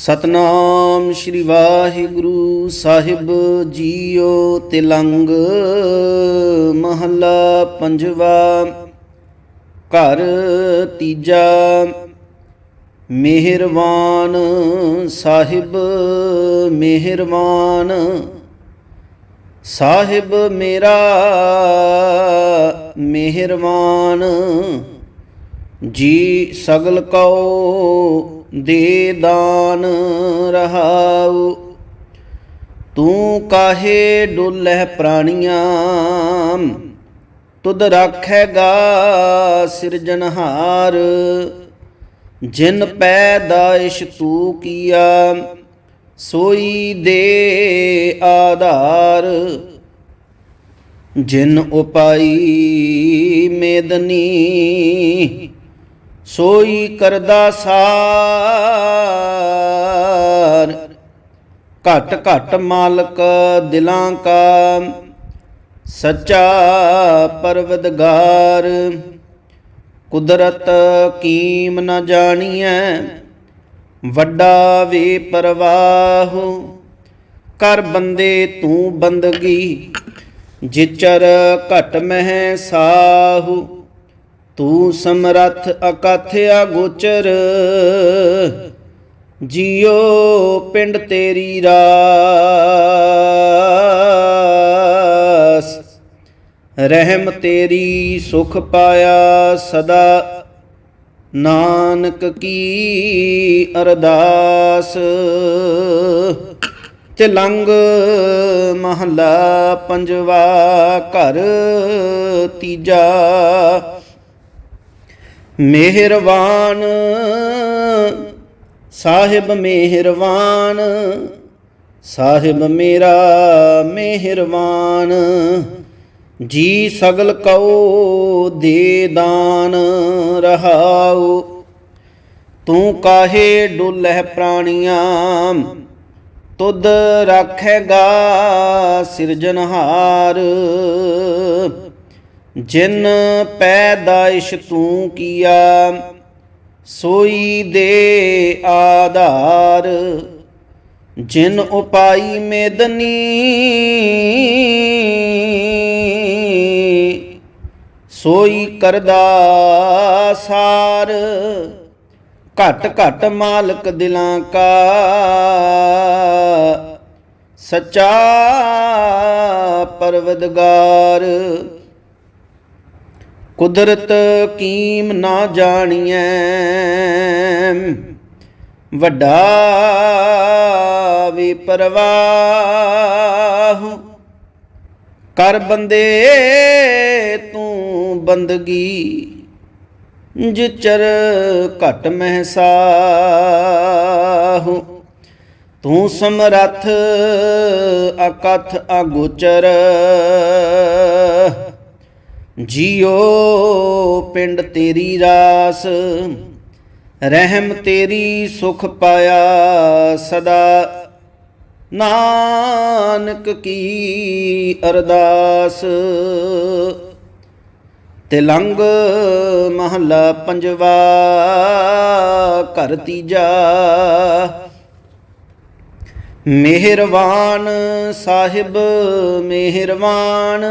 ਸਤਨਾਮ ਸ੍ਰੀ ਵਾਹਿਗੁਰੂ ਸਾਹਿਬ ਜੀਓ ਤਿਲੰਗ ਮਹੱਲਾ ਪੰਜਵਾ, ਘਰ ਤੀਜਾ ਮਿਹਰਵਾਨ ਸਾਹਿਬ ਮਿਹਰਵਾਨ ਸਾਹਿਬ ਮੇਰਾ ਮਿਹਰਵਾਨ ਜੀ ਸਗਲ ਕਉ ਦੇ ਦਾਨ ਰਹਾਉ। ਤੂੰ ਕਾਹੇ ਡੁੱਲਹਿ ਪ੍ਰਾਣੀਆਂ? ਤੁਧ ਰਾਖੇਗਾ ਸਿਰਜਨਹਾਰ ਜਿਨ ਪੈਦਾਇਸ਼ ਤੂ ਕੀਆ, ਸੋਈ ਦੇ ਆਧਾਰ। ਜਿਨ ਉਪਾਈ ਮੇਦਨੀ ਸੋਈ ਕਰਦਾ ਸਾਰ। ਘਟ ਘਟ ਮਾਲਕ ਦਿਲਾਂ ਕਾ, ਸੱਚਾ ਪਰਵਦਗਾਰ। ਕੁਦਰਤ ਕੀਮ ਨ ਜਾਣੀਐ, ਵੱਡਾ ਵੇ ਪਰਵਾਹ। ਕਰ ਬੰਦੇ ਤੂੰ ਬੰਦਗੀ, ਜਿਚਰ ਘਟ ਮਹਿ ਸਾਹੂ। ਤੂੰ ਸਮਰੱਥ ਅਕਥਿਆ ਅਗੋਚਰ, ਜੀਓ ਪਿੰਡ ਤੇਰੀ ਰਾਸ। ਰਹਿਮ ਤੇਰੀ ਸੁਖ ਪਾਇਆ ਸਦਾ, ਨਾਨਕ ਕੀ ਅਰਦਾਸ। ਤਿਲੰਗ ਮਹੱਲਾ ਪੰਜਵਾ ਘਰ ਤੀਜਾ ਮਿਹਰਵਾਨ ਸਾਹਿਬ ਮਿਹਰਵਾਨ ਸਾਹਿਬ ਮੇਰਾ ਮਿਹਰਵਾਨ ਜੀ ਸਗਲ ਕਉ ਦੇ ਦਾਨ ਰਹਾਉ। ਤੂੰ ਕਾਹੇ ਡੁੱਲਹਿ ਪ੍ਰਾਣੀਆਂ? ਤੁਧ ਰੱਖੇਗਾ ਸਿਰਜਨਹਾਰ ਜਿਨ ਪੈਦਾਇਸ਼ ਤੂੰ ਕੀਆ, ਸੋਈ ਦੇ ਆਧਾਰ। ਜਿਨ ਉਪਾਈ ਮੇਦਨੀ, ਸੋਈ ਕਰਦਾ ਸਾਰ। ਘਟ ਘਟ ਮਾਲਕ ਦਿਲਾਂ ਕਾ, ਸੱਚਾ ਪਰਵਦਗਾਰ। ਕੁਦਰਤ ਕੀਮ ਨਾ ਜਾਣੀਐ। ਵੱਡਾ ਵੀ ਪਰਵਾਹ। ਕਰ ਬੰਦੇ ਤੂੰ ਬੰਦਗੀ। ਜਿਚਰ ਘਟ ਮਹਿਸਾਹੂ। ਤੂੰ ਸਮਰੱਥ ਅਕਥ ਅਗੋਚਰ। ਜੀਓ ਪਿੰਡ ਤੇਰੀ ਰਾਸ, ਰਹਿਮ ਤੇਰੀ ਸੁਖ ਪਾਇਆ ਸਦਾ। ਨਾਨਕ ਕੀ ਅਰਦਾਸ? ਤਿਲੰਗ ਮਹੱਲਾ ਪੰਜਵਾ, ਘਰ ਤੀਜਾ। ਮਿਹਰਵਾਨ ਸਾਹਿਬ ਮਿਹਰਵਾਨ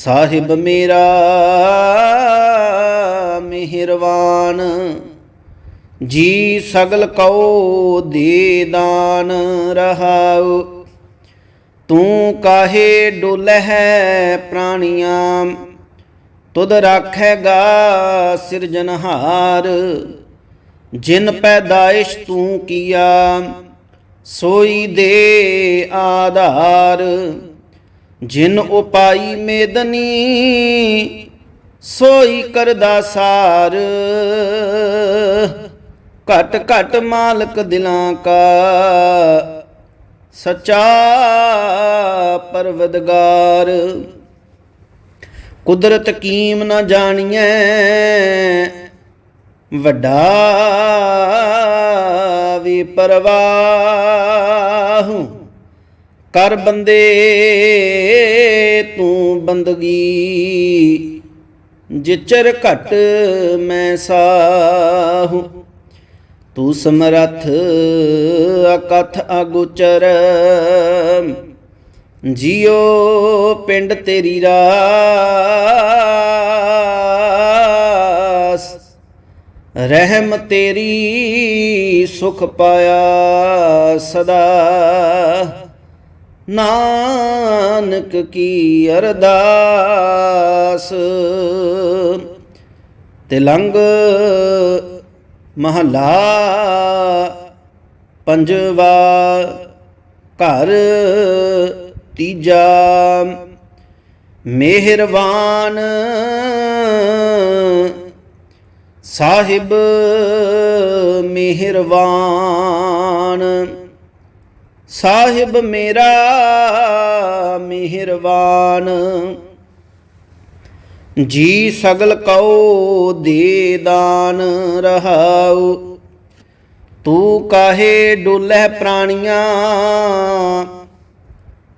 ਸਾਹਿਬ ਮੇਰਾ ਮਿਹਰਵਾਨ ਜੀ ਸਗਲ ਕਉ ਦੇ ਦਾਨ ਰਹਾਉ। ਤੂੰ ਕਾਹੇ ਡੋਲਹਿ ਪ੍ਰਾਣੀਆਂ, ਤੁਧ ਰਾਖੇਗਾ ਸਿਰਜਨਹਾਰ ਜਿਨ ਪੈਦਾਇਸ਼ ਤੂੰ ਕੀਆ, ਸੋਈ ਦੇ ਆਧਾਰ। ਜਿਨ ਉਪਾਈ ਮੇਦਨੀ, ਸੋਈ ਕਰਦਾ ਸਾਰ। ਘਟ ਘਟ ਮਾਲਕ ਦਿਲਾਂ ਕਾ, ਸੱਚਾ ਪਰਵਦਗਾਰ। ਕੁਦਰਤ ਕੀਮ ਨਾ ਜਾਣੀਐ, ਵੱਡਾ ਵੀ ਪਰਵਾਹ ਕਰ ਬੰਦੇ, ਤੂੰ ਬੰਦਗੀ। ਜਿਚਰ ਘਟ ਮੈਂ ਸਾਹੂ। ਤੂੰ ਸਮਰੱਥ ਅਕਥ ਅਗੋਚਰ। ਜਿਉ ਪਿੰਡ ਤੇਰੀ ਰਾਸ। ਰਹਿਮ ਤੇਰੀ ਸੁਖ ਪਾਇਆ ਸਦਾ। ਨਾਨਕ ਕੀ ਅਰਦਾਸ। ਤਿਲੰਗ ਮਹਲਾ ਪੰਜਵਾ ਘਰ ਤੀਜਾ ਮਿਹਰਬਾਨ ਸਾਹਿਬ ਮਿਹਰਬਾਨ। ਸਾਹਿਬ ਮੇਰਾ ਮਿਹਰਬਾਨ। ਜੀ ਸਗਲ ਕਉ ਦੇ ਦਾਨ ਰਹਾਉ। ਤੂੰ ਕਾਹੇ ਡੁਲਹਿ ਪ੍ਰਾਣੀਆਂ।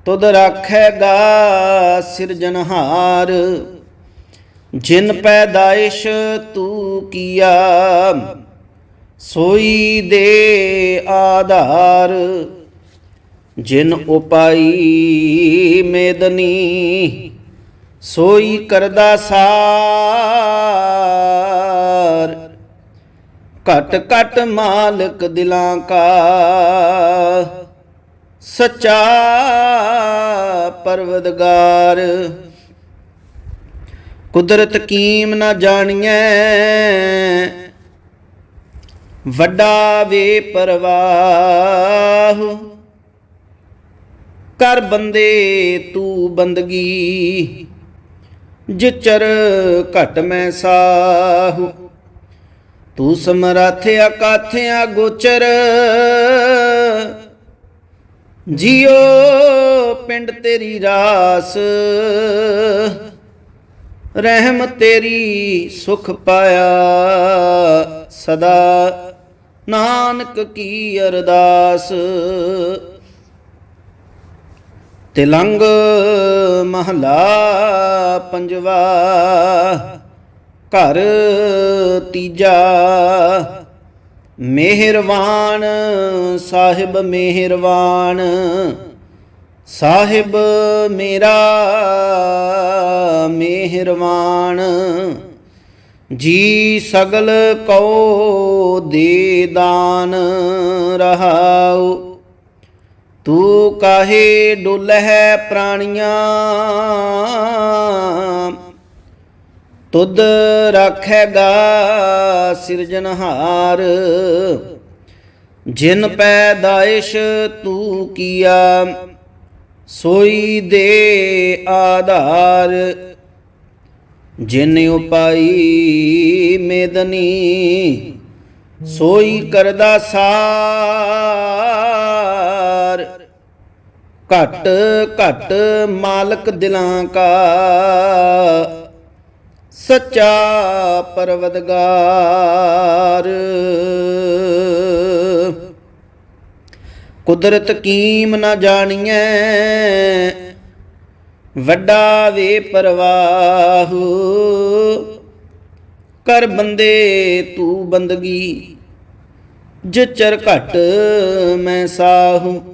ਤੁਧ ਰਾਖੇਗਾ ਸਿਰਜਨਹਾਰ ਜਿਨ ਪੈਦਾਇਸ਼ ਤੂੰ ਕੀਆ, ਸੋਈ ਦੇ ਆਧਾਰ। ਜਿਨ ਉਪਾਈ ਮੇਦਨੀ, ਸੋਈ ਕਰਦਾ ਸਾਰ। ਘਟ ਘਟ ਮਾਲਕ ਦਿਲਾਂ ਕਾ, ਸੱਚਾ ਪਰਵਦਗਾਰ। ਕੁਦਰਤ ਕੀਮ ਨਾ ਜਾਣੀਐ, ਵੱਡਾ ਵੇ ਪਰਵਾਹ। ਕਰ ਬੰਦੇ ਤੂੰ ਬੰਦਗੀ। ਜਿਚਰ ਘਟ ਮੈਂ ਸਾਹੂ। ਤੂੰ ਸਮਰੱਥ ਅਕਾਥਿਆ ਗੋਚਰ। ਜਿਉ ਪਿੰਡ ਤੇਰੀ ਰਾਸ। ਰਹਿਮ ਤੇਰੀ ਸੁਖ ਪਾਇਆ ਸਦਾ। ਨਾਨਕ ਕੀ ਅਰਦਾਸ। ਤਿਲੰਗ ਮਹਲਾ ਪੰਜਵਾ, ਘਰ ਤੀਜਾ, ਮਿਹਰਬਾਨ ਸਾਹਿਬ ਮਿਹਰਬਾਨ, ਸਾਹਿਬ ਮੇਰਾ ਮਿਹਰਬਾਨ। ਜੀ ਸਗਲ ਕੋ ਦੇ ਦਾਨ ਰਹਾਉ। ਤੂੰ ਕਾਹੇ ਡੁਲਹਿ ਪ੍ਰਾਣੀਆਂ? ਤੁਧ ਰੱਖੇਗਾ ਸਿਰਜਨਹਾਰ ਜਿਨ ਪੈਦਾਇਸ਼ ਤੂੰ ਕੀਆ, ਸੋਈ ਦੇ ਆਧਾਰ। ਜਿਨ ਉਪਾਈ ਮੇਦਨੀ, ਸੋਈ ਕਰਦਾ ਸਾਰ। ਘਟ ਘਟ ਮਾਲਕ ਦਿਲਾਂ ਕਾ। ਸੱਚਾ ਪਰਵਦਗਾਰ। ਕੁਦਰਤ ਕੀਮ ਨਾ ਜਾਣੀਐ, ਵੱਡਾ ਵੇ ਪਰਵਾਹੂ। ਕਰ ਬੰਦੇ ਤੂੰ ਬੰਦਗੀ, ਜਿਚਰ ਘਟ ਮੈਂ ਸਾਹੂ।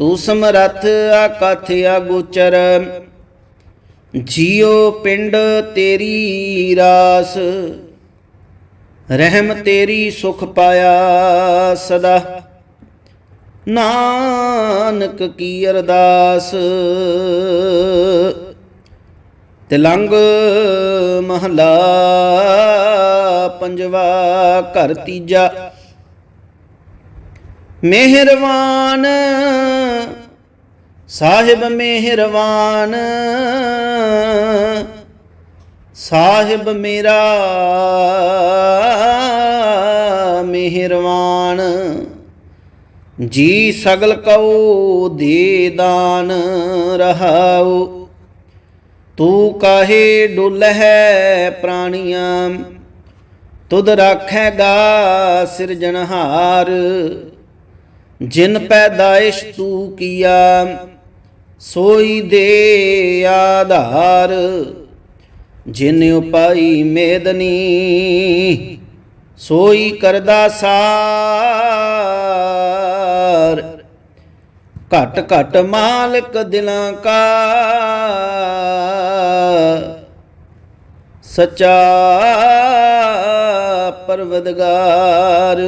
ਤੂੰ ਸਮਰੱਥ ਆਕਥ ਆਗੋਚਰ, ਜੀਉ ਪਿੰਡ ਤੇਰੀ ਰਾਸ। ਰਹਿਮ ਤੇਰੀ ਸੁਖ ਪਾਇਆ ਸਦਾ। ਨਾਨਕ ਕੀ ਅਰਦਾਸ। ਤਿਲੰਗ ਮਹਲਾ ਪੰਜਵਾ ਘਰ ਤੀਜਾ। ਮਿਹਰਬਾਨ ਸਾਹਿਬ ਮਿਹਰਬਾਨ ਸਾਹਿਬ ਮੇਰਾ ਮਿਹਰਬਾਨ ਜੀ ਸਗਲ ਕਉ ਦੇ ਦਾਨ ਰਹਾਉ। ਤੂੰ ਕਾਹੇ ਡੁਲਹਿ ਪ੍ਰਾਣੀਆਂ, ਤੁਧ ਰਾਖੇਗਾ ਸਿਰਜਨਹਾਰ ਜਿਨ ਪੈਦਾਇਸ਼ ਤੂੰ ਕੀਆ, ਸੋਈ ਦੇ ਆਧਾਰ। ਜਿਨ ਉਪਾਈ ਮੇਦਨੀ, ਸੋਈ ਕਰਦਾ ਸਾਰ। ਘਟ ਘਟ ਮਾਲਕ ਦਿਲਾਂ ਕਾ, ਸਚਾ ਪਰਵਦਗਾਰ।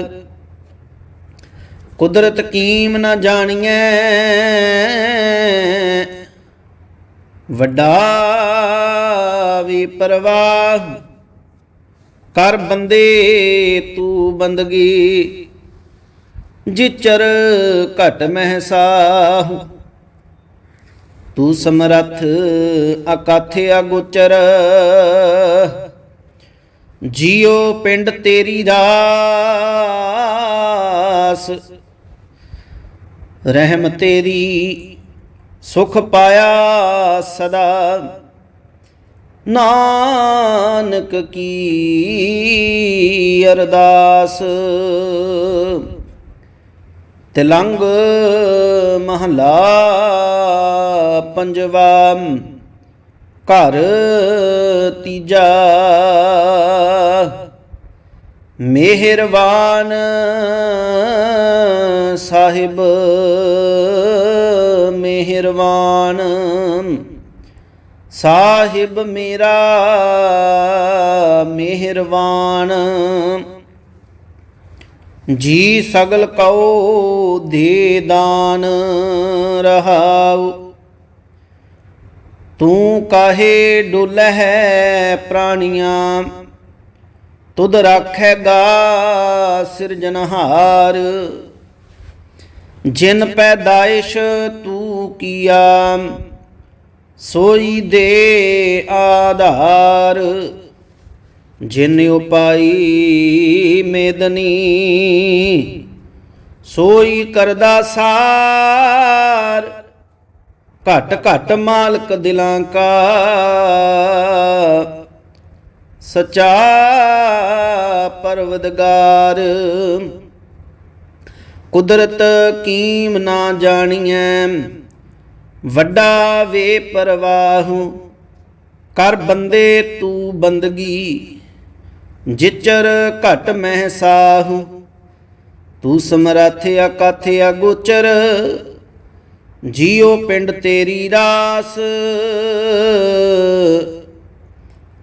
ਕੁਦਰਤ ਕੀਮ ਨਾ ਜਾਣੀਐ। ਵੱਡਾ ਵੀ ਪਰਵਾਹ, ਕਰ ਬੰਦੇ ਤੂੰ ਬੰਦਗੀ। ਜਿਚਰ ਘਟ ਮਹਿਸਾਹ, ਤੂੰ ਸਮਰੱਥ ਅਕਥ ਅਗੋਚਰ। ਜੀਓ ਪਿੰਡ ਤੇਰੀ ਰਾਸ ਰਹਿਮ ਤੇਰੀ ਸੁਖ ਪਾਇਆ ਸਦਾ। ਨਾਨਕ ਕੀ ਅਰਦਾਸ। ਤਿਲੰਗ ਮਹਲਾ ਪੰਜਵਾ ਘਰ ਤੀਜਾ। ਮਿਹਰਬਾਨ ਸਾਹਿਬ ਮਿਹਰਬਾਨ ਸਾਹਿਬ ਮੇਰਾ, ਮਿਹਰਬਾਨ ਜੀ ਸਗਲ ਕਉ ਦੇ ਦਾਨ ਰਹਾਉ। ਤੂੰ ਕਾਹੇ ਡੁਲਹਿ ਪ੍ਰਾਣੀਆਂ ਤੁਧ ਰਾਖੇਗਾ ਸਿਰਜਨਹਾਰ ਜਿਨ ਪੈਦਾਇਸ਼ ਤੂੰ ਕੀਆ, ਸੋਈ ਦੇ ਆਧਾਰ। ਜਿਨ ਉਪਾਈ ਮੇਦਨੀ, ਸੋਈ ਕਰਦਾ ਸਾਰ। ਘਟ ਘਟ ਮਾਲਕ ਦਿਲਾਂ ਕਾ। ਸਚਾ ਪਰਵਦਗਾਰ। ਕੁਦਰਤ ਕੀਮ ਨਾ ਜਾਣੀਐ, ਵੱਡਾ ਵੇ ਪਰਵਾਹ। ਕਰ ਬੰਦੇ ਤੂੰ ਬੰਦਗੀ, ਜਿਚਰ ਘਟ ਮਹਿਸਾਹੂ ਤੂੰ ਸਮਰੱਥ ਅਕਥ ਅਗੋਚਰ, ਜੀਉ ਪਿੰਡ ਤੇਰੀ ਰਾਸ।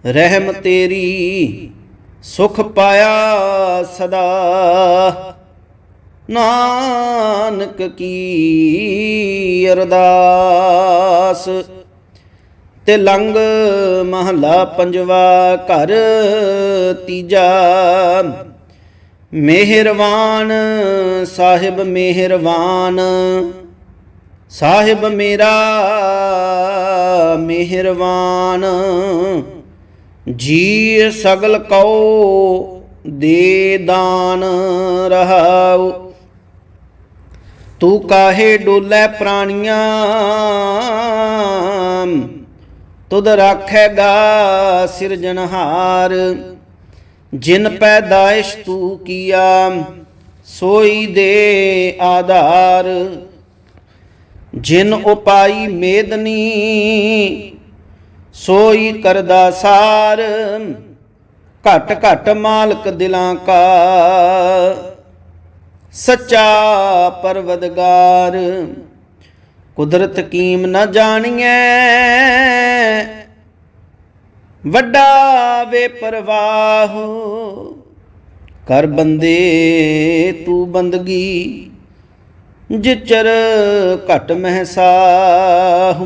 ਰਹਿਮ ਤੇਰੀ ਸੁਖ ਪਾਇਆ ਸਦਾ। ਨਾਨਕ ਕੀ ਅਰਦਾਸ। ਤੇ ਲੰਗ ਮਹਲਾ ਪੰਜਵਾ ਘਰ ਤੀਜਾ। ਮਿਹਰਬਾਨ ਸਾਹਿਬ ਮਿਹਰਬਾਨ ਸਾਹਿਬ ਮੇਰਾ ਮਿਹਰਬਾਨ ਜੀ ਸਗਲ ਕਉ ਦੇ ਦਾਨ ਰਹਾਉ। ਤੂੰ ਕਾਹੇ ਡੋਲੇ ਪ੍ਰਾਣੀਆਂ? ਤੁਧ ਰਾਖੇਗਾ ਸਿਰਜਨਹਾਰ ਜਿਨ ਪੈਦਾਇਸ਼ ਤੂੰ ਕੀਆ, ਸੋਈ ਦੇ ਆਧਾਰ। ਜਿਨ ਉਪਾਈ ਮੇਦਨੀ ਸੋਈ ਕਰਦਾ ਸਾਰ, ਘਟ ਘਟ ਮਾਲਕ ਦਿਲਾਂ ਕਾ। ਸੱਚਾ ਪਰਵਦਗਾਰ, ਕੁਦਰਤ ਕੀਮ ਨਾ ਜਾਣੀਐ। ਵੱਡਾ ਵੇ ਪਰਵਾਹ, ਕਰ ਬੰਦੇ ਤੂੰ ਬੰਦਗੀ, ਜਿਚਰ ਘਟ ਮਹਿਸਾਹ।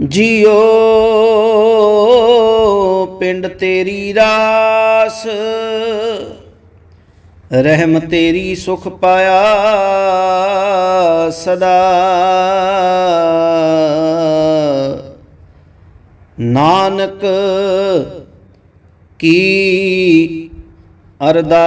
ਜਿਉ ਪਿੰਡ ਤੇਰੀ ਰਾਸ ਰਹਿਮ ਤੇਰੀ ਸੁਖ ਪਾਇਆ ਸਦਾ। ਨਾਨਕ ਕੀ ਅਰਦਾਸ